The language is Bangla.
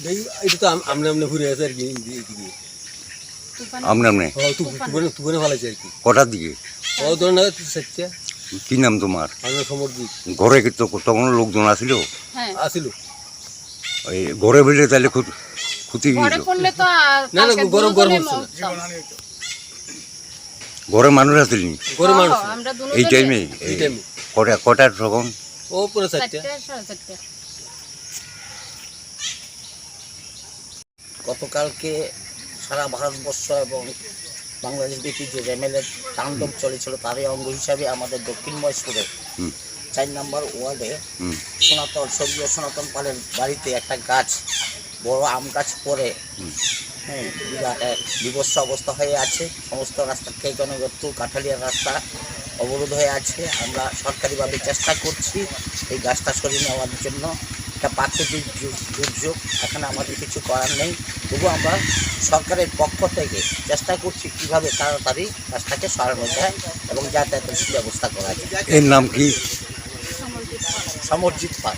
দেখি এটা তো আমনে আমনে ঘুরে আছে আর কি এইদিকে আমনে আমনে? তুফানে। তুফানে ভালাইছে আর কি। কটার দিকে? ও ধরুন না সাতটা কি নাম তোমার? আমরা ঘরে কি তো তখন লোকজন আসিল? হ্যাঁ। আসিল। এই ঘরে বেরিয়ে তাহলে ক্ষতি- ঘরে না, না, গরম- গরম। ঘরে মানুষ আসেনি? গরু মানুষ এই টাইমে এই টাইমে কটা কটার তখন? ও পুরো চারটা চারটে সাড়ে চারটে গতকালকে সারা ভারতবর্ষ এবং বাংলাদেশ ব্যাপী যে রেমেলের তাণ্ডব চলেছিল তারই অঙ্গ হিসাবে আমাদের দক্ষিণ মহেশপুরে চার নম্বর ওয়ার্ডে সনাতন স্বর্গীয় সনাতন পালের বাড়িতে একটা গাছ বড় আম গাছ পরে হ্যাঁ বিভৎস অবস্থা হয়ে আছে। সমস্ত রাস্তা কেকনগত্তু কাঠালিয়া রাস্তা অবরোধ হয়ে আছে। আমরা সরকারিভাবে চেষ্টা করছি এই গাছটা সরিয়ে নেওয়ার জন্য। একটা প্রাকৃতিক দুর- দুর্যোগ এখানে আমাদের কিছু করার নেই। তবু আমরা সরকারের পক্ষ থেকে চেষ্টা করছি কীভাবে তাড়াতাড়ি গাছটাকে সরানো যায় এবং যাতায়াতের সুব্যবস্থা করা যায়। এর নাম কি? সমর্জিত পাল।